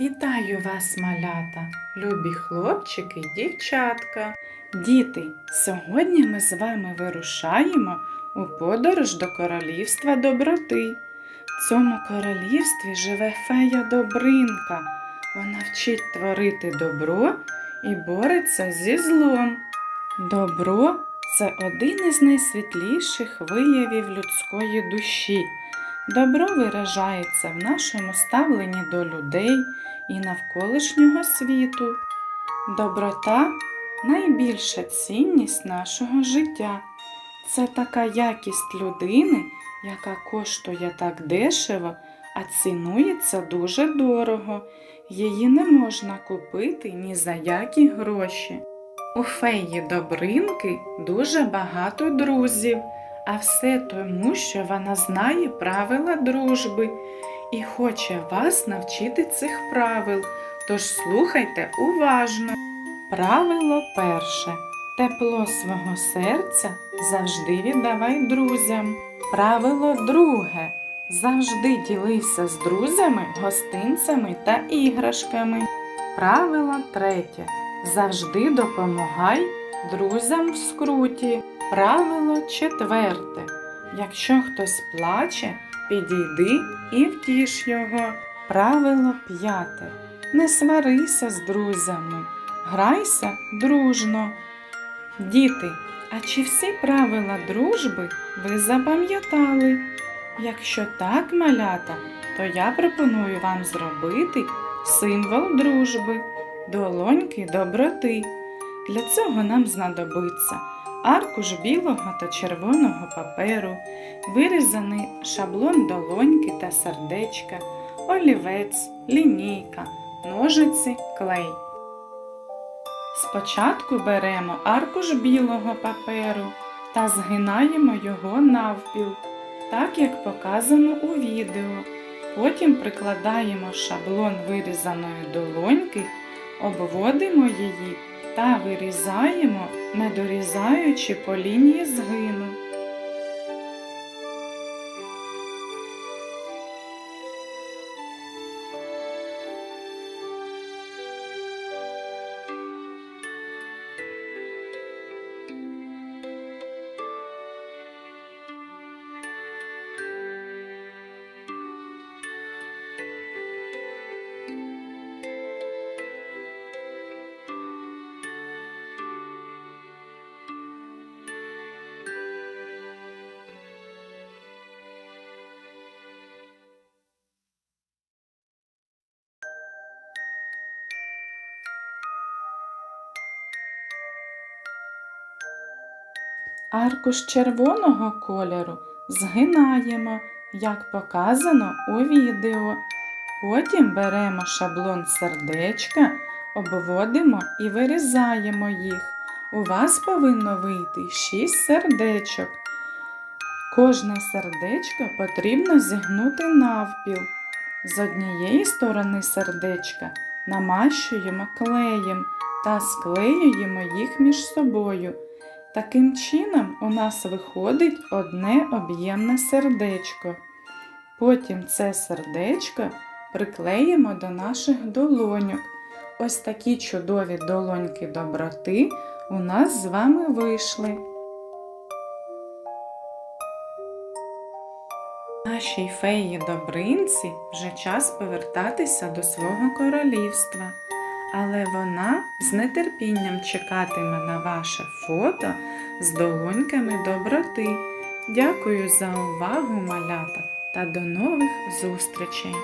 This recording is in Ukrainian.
Вітаю вас, малята, любі хлопчики й дівчатка. Діти, сьогодні ми з вами вирушаємо у подорож до королівства доброти. В цьому королівстві живе фея Добринка. Вона вчить творити добро і бореться зі злом. Добро це один із найсвітліших виявів людської душі. Добро виражається в нашому ставленні до людей і навколишнього світу. Доброта найбільша цінність нашого життя. Це така якість людини, яка коштує так дешево, а цінується дуже дорого. Її не можна купити ні за які гроші. У феї Добринки дуже багато друзів, а все тому, що вона знає правила дружби і хоче вас навчити цих правил. Тож слухайте уважно. Правило перше. Тепло свого серця завжди віддавай друзям. Правило друге. Завжди ділися з друзями, гостинцями та іграшками. Правило третє. Завжди допомагай друзям в скруті. Правило четверте. Якщо хтось плаче, підійди і втіш його. Правило п'яте. Не сварися з друзями, грайся дружно. Діти, а чи всі правила дружби ви запам'ятали? Якщо так, малята, то я пропоную вам зробити символ дружби, долоньки доброти. Для цього нам знадобиться аркуш білого та червоного паперу, вирізаний шаблон долоньки та сердечка, олівець, лінійка, ножиці, клей. Спочатку беремо аркуш білого паперу та згинаємо його навпіл, так як показано у відео. Потім прикладаємо шаблон вирізаної долоньки, обводимо її та вирізаємо, не дорізаючи по лінії згину. Аркуш червоного кольору згинаємо, як показано у відео. Потім беремо шаблон сердечка, обводимо і вирізаємо їх. У вас повинно вийти 6 сердечок. Кожне сердечко потрібно зігнути навпіл. З однієї сторони сердечка намащуємо клеєм та склеюємо їх між собою. Таким чином у нас виходить одне об'ємне сердечко. Потім це сердечко приклеїмо до наших долоньок. Ось такі чудові долоньки доброти у нас з вами вийшли. Нашій феї Добринці вже час повертатися до свого королівства, але вона з нетерпінням чекатиме на ваше фото з долоньками доброти. Дякую за увагу, малята, та до нових зустрічей!